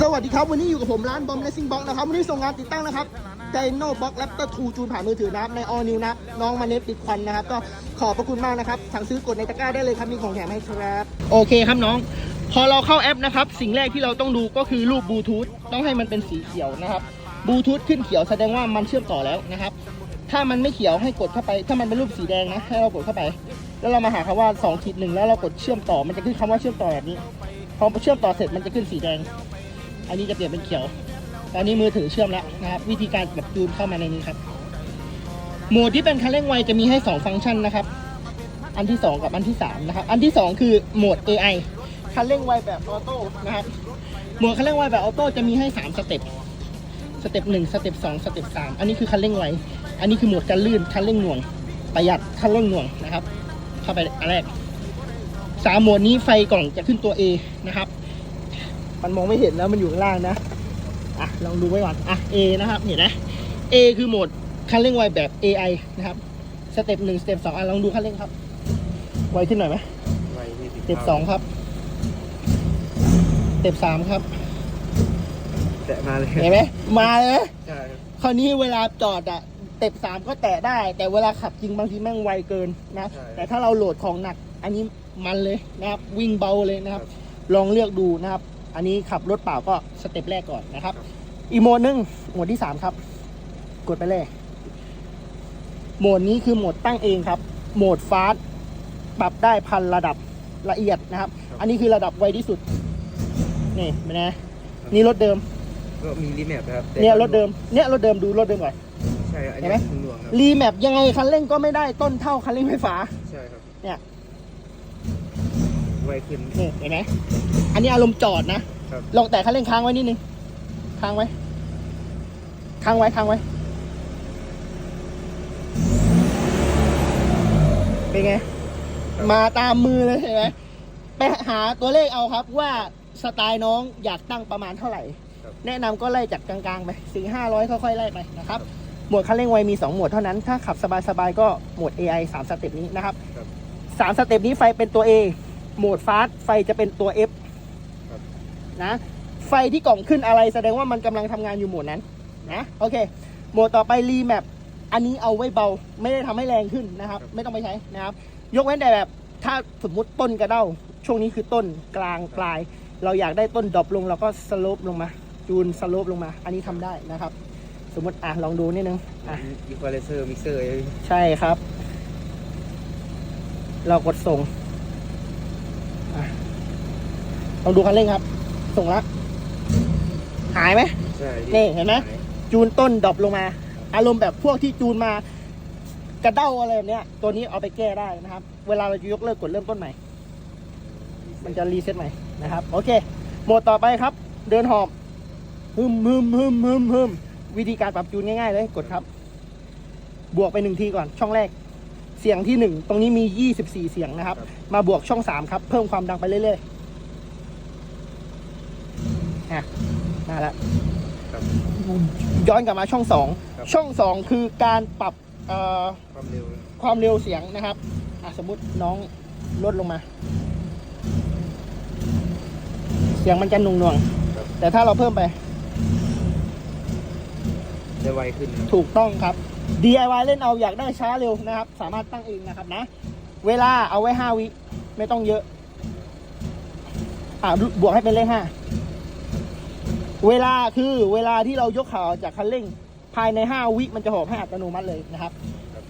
สวัสดีครับวันนี้อยู่กับผมร้านบอมเลสซิ่งบ็อกนะครับวันนี้ส่งงานติดตั้งนะครับไดโนบ็อกแรปเตอร์ทูจูนผ่านมือถือนะครับในออนิวนะน้องมาเน็ตปิดควันนะครับ ก็ขอบพระคุณมากนะครับ สั่งซื้อกดในตะกร้าได้เลยครับมีของแถมให้ครับ โอเคครับน้อง พอเราเข้าแอปนะครับ สิ่งแรกที่เราต้องดูก็คือรูปบลูทูธต้องให้มันเป็นสีเขียวนะครับบลูทูธขึ้นเขียวแสดงว่ามันเชื่อมต่อแล้วนะครับ ถ้ามันไม่เขียวให้กดเข้าไป ถ้ามันเป็นรูปสีแดงนะให้เรากดเข้าไป แล้วเรามาหาคำว่า2ขีดหนึ่งแล้วเรากดเชื่อมต่อมันจะขึ้นคำว่าเชื่อมต่อแบบนี้ พอเชื่อมต่อเสร็จมันจะขึ้นสีแดง อันนี้จะเปลี่ยนเป็นเขียว ตอนนี้มือถือเชื่อมแล้วนะครับ วิธีการแบบจูนเข้ามาในนี้ครับ โหมดที่เป็นคันเร่งไวจะมีให้ 2 ฟังก์ชันนะครับ อันที่ 2 กับอันที่ 3 นะครับ อันที่ 2 คือโหมด AI คันเร่งไวแบบออโต้นะครับ โหมดคันเร่งไวแบบออโต้จะมีให้ 3 สเต็ป สเต็ป1สเต็ป2สเต็ป3อันนี้คือคันเร่งไว อันนี้คือโหมดการลื่นคันเร่งหน่วง ประหยัดคันเร่งหน่วงนะครับ เข้าไปอันแรก สามโหมดนี้ไฟกล่องจะขึ้นตัว A นะครับ มันมองไม่เห็นแล้วมันอยู่ข้างล่างนะอะลองดูไว้ก่อนอะ A นะครับเห็นไหม A คือโหมดคันเร่งไวแบบ AI นะครับสเต็ปหนึ่งสเต็ปสองอะลองดูคันเร่งครับ ไวขึ้นหน่อยไหมไว้ที่สเต็ปสองครับสเต็ปสามครับแตะมาเลยเห็นไหมมาเลยนะใช่ครับคราวนี้เวลาจอดอะสเต็ปสามก็แตะได้ แต่เวลาขับจริงบางทีแม่งไวเกินนะ แต่ถ้าเราโหลดของหนัก อันนี้ มันเลยนะครับวิ่งเบาเลยนะครับ ลองเลือกดูนะครับ อันนี้ขับรถเปล่าก็สเต็ปแรกก่อนนะครับ อีกโหมดหนึ่งโหมดที่สามครับ กดไปเลย โหมดนี้คือโหมดตั้งเองครับ โหมดฟาสต์ปรับได้พันระดับละเอียดนะครับ อันนี้คือระดับไวที่สุด นี่เป็นไงนี่รถเดิมก็มีรีแมปนะครับแต่เนี่ยรถเดิมเนี่ยรถเดิมดูรถเดิมก่อน ใช่อันเห็นี้นไหมคุณหลวงครับรีแมปยังไงคันเร่งก็ไม่ได้ต้นเท่าคันเร่งไฟฟ้า ใช่ครับ เนี่ย ไวขึ้น นี่เห็นไหมอันนี้อารมณ์จอดนะครับ ลองแต่คันเร่งค้างไว้นิดนึงค้างไว้ค้างไว้ค้างไว้ เป็นไงมาตามมือเลยเห็นไหมไปหาตัวเลขเอาครับว่าสไตล์น้องอยากตั้งประมาณเท่าไหร่ ครับ แนะนำก็ไล่จากกลางๆไปสี่ห้าร้อยค่อยๆไล่ไปนะครับ หมวดคันเร่งไวมี 2 หมวดเท่านั้น ถ้าขับสบายๆก็โหมด AI 3 สเต็ปนี้นะครับครับสามสเต็ปนี้ไฟเป็นตัว A โหมดฟาสไฟจะเป็นตัว F ครับ นะ ไฟที่กล่องขึ้นอะไรแสดงว่ามันกำลังทำงานอยู่โหมดนั้น นะโอเค โหมดต่อไปรีแมปอันนี้เอาไว้เบาไม่ได้ทำให้แรงขึ้นนะครับ ไม่ต้องไปใช้นะครับ ยกเว้นแต่แบบถ้าสมมุติต้นกระเด้า ช่วงนี้คือต้นกลางปลาย เราอยากได้ต้นดรอปลงเราก็สโลปลงมา จูนสโลปลงมา อันนี้ทำได้นะครับ สมมติอะลองดูนิดนึงอะ อีควอไลเซอร์มิกเซอร์ ใช่ครับ เรากดส่งอะ ลองดูคันเร่งครับ ส่งละ หายไหมใช่นี่เห็นไหมจูนต้นดรอปลงมา อารมณ์แบบพวกที่จูนมากระเด้าอะไรแบบเนี้ย ตัวนี้เอาไปแก้ได้นะครับ เวลาเราจะยกเลิกกดเริ่มต้นใหม่ มันจะรีเซ็ตใหม่นะครับ โอเค โหมดต่อไปครับ เดินหอบฮึมฮึมฮึมฮึมฮึมวิธีการปรับจูนง่ายๆเลย กดครับ บวกไปหนึ่งทีก่อน ช่องแรก เสียงที่หนึ่งตรงนี้มี 24 เสียงนะครับ มาบวกช่องสามครับ เพิ่มความดังไปเรื่อยๆอะมาแล้วครับย้อนกลับมาช่องสองครับช่องสองคือการปรับเอ่อความเร็วความเร็วเสียงนะครับอะสมมติน้องลดลงมา เสียงมันจะหน่วงครับๆแต่ถ้าเราเพิ่มไปจะไวขึ้นครับถูกต้องครับ DIY เล่นเอาอยากได้ช้าเร็วนะครับ สามารถตั้งเองนะครับนะ เวลาเอาไว้ 5 วิ ไม่ต้องเยอะ อ่าบวกให้เป็นเลข 5 เวลาคือเวลาที่เรายกขาออกจากคันเร่ง ภายใน 5 วิมันจะหอบให้อัตโนมัติเลยนะครับ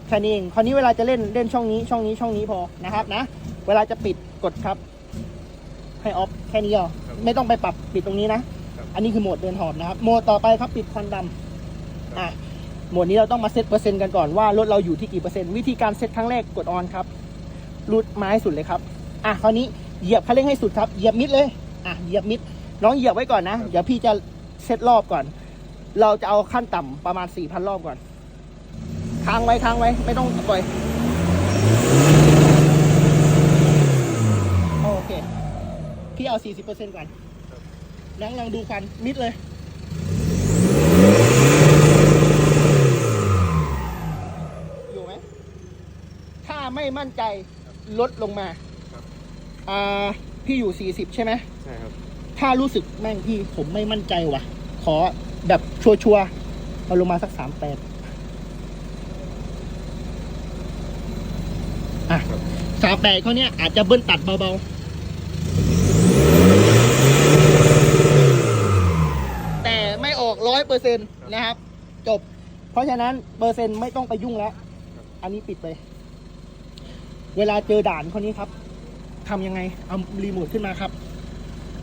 แค่นี้เองคราวนี้เวลาจะเล่นเล่นช่องนี้ช่องนี้ช่องนี้พอนะครับนะ เวลาจะปิดกดครับ ให้ออฟแค่นี้อะไม่ต้องไปปรับปิดตรงนี้นะ อันนี้คือโหมดเดินหอบนะครับ โหมดต่อไปครับปิดควันดำอะโหมดนี้เราต้องมาเซตเปอร์เซ็นต์กันก่อนว่ารถเราอยู่ที่กี่เปอร์เซ็นต์วิธีการเซตครั้งแรกกดออนครับรูดไม้สุดเลยครับอะคราวนี้เหยียบคันเร่งให้สุดครับเหยียบมิดเลยอะเหยียบมิดน้องเหยียบไว้ก่อนนะเดี๋ยวพี่จะเซตรอบก่อน เราจะเอาขั้นต่ำประมาณ4,000รอบก่อนค้างไว้ค้างไว้ไม่ต้องปล่อยโอเคพี่เอา40%ก่อนแล้วลองดูควันมิดเลยไหม ถ้าไม่มั่นใจลดลงมาครับ อ่าพี่อยู่ 40 ใช่ไหม ใช่ครับ ถ้ารู้สึกแม่งพี่ผมไม่มั่นใจว่ะ ขอแบบชัวร์ๆเอาลงมาสักสามแปดอะสามแปดเขาเนี้ยอาจจะเบิ้ลตัดเบาๆ แต่ไม่ออกร้อยเปอร์เซ็นต์นะครับ จบ เพราะฉะนั้นเปอร์เซ็นต์ไม่ต้องไปยุ่งแล้ว อันนี้ปิดไป เวลาเจอด่านคนนี้ครับทำยังไง เอารีโมทขึ้นมาครับ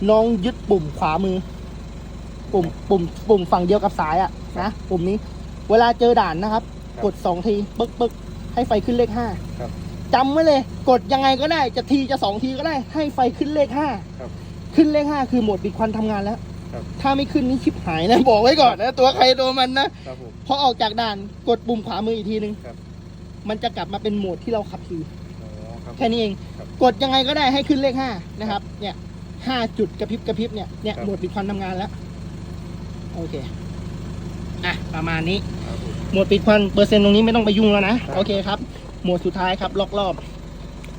น้องยึดปุ่มขวามือ ปุ่มปุ่มปุ่มฝั่งเดียวกับสายอะนะปุ่มนี้ เวลาเจอด่านนะครับครับกดสองทีปึ๊กปึ๊กให้ไฟขึ้นเลขห้าครับจำไว้เลย กดยังไงก็ได้ จะทีจะสองทีก็ได้ ให้ไฟขึ้นเลขห้าครับขึ้นเลขห้าคือโหมดปิดควันทำงานแล้วครับถ้าไม่ขึ้นนี่ชิบหายนะ บอกไว้ก่อนนะ ตัวใครตัวมันนะครับผมพอออกจากด่านกดปุ่มขวามืออีกทีนึงครับมันจะกลับมาเป็นโหมดที่เราขับขี่อ๋อครับ แค่นี้เองครับกดยังไงก็ได้ให้ขึ้นเลขห้านะครับ เนี่ยห้าจุดกระพริบกระพริบเนี่ย เนี่ยครับโหมดปิดควันทำงานแล้ว โอเค อะ ประมาณนี้ครับผมโหมดปิดควันเปอร์เซ็นต์ตรงนี้ไม่ต้องไปยุ่งแล้วนะครับโอเคครับ โหมดสุดท้ายครับ ล็อกรอบ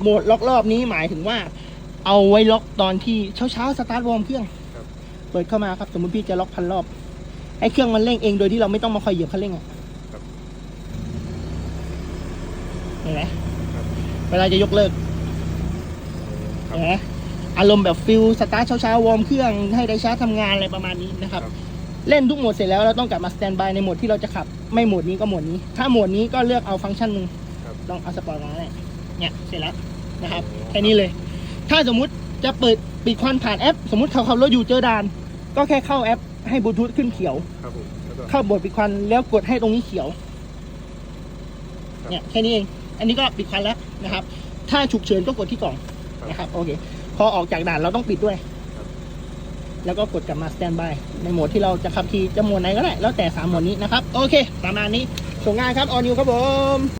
โหมดล็อกรอบนี้หมายถึงว่า เอาไว้ล็อกตอนที่เช้าเช้าๆสตาร์ทวอร์มเครื่องครับเปิดเข้ามาครับ สมมติพี่จะล็อกพันรอบให้เครื่องมันเร่งเองโดยที่เราไม่ต้องมาคอยเหยียบคันเร่งอะครับเห็นไหมครับ เวลาจะยกเลิกครัเห็บนไหมอารมณ์แบบฟิลสตาร์ทเช้าๆวอร์มเครื่องให้ได้ชาร์จทำงานอะไรประมาณนี้นะครับครับ เล่นทุกโหมดเสร็จแล้วเราต้องกลับมาสแตนบายในโหมดที่เราจะขับ ไม่โหมดนี้ก็โหมดนี้ ถ้าโหมดนี้ก็เลือกเอาฟังก์ชันหนึ่งครับลองเอาสปอร์ตมาเนี่ยเนี่ยเสร็จแล้วนะครับโอ้แค่นี้เลย ถ้าสมมุติจะเปิดปิดควันผ่านแอป สมมติเขาขับรถอยู่เจอด่าน ก็แค่เข้าแอปให้บลูทูธขึ้นเขียวครับผมแล้วก็เข้าโหมดปิดควันแล้วกดให้ตรงนี้เขียวครับเนี่ยแค่นี้เอง อันนี้ก็ปิดควันแล้วนะครับ ถ้าฉุกเฉินก็กดที่กล่องครับนะครับโอเค พอออกจากด่านเราต้องปิดด้วยครับแล้วก็กดกลับมาสแตนบายในโหมดที่เราจะขับขี่จะโหมดไหนก็ได้ แล้วแต่สามโหมดนี้นะครับ โอเคประมาณนี้ส่งงานครับออนิวครับผม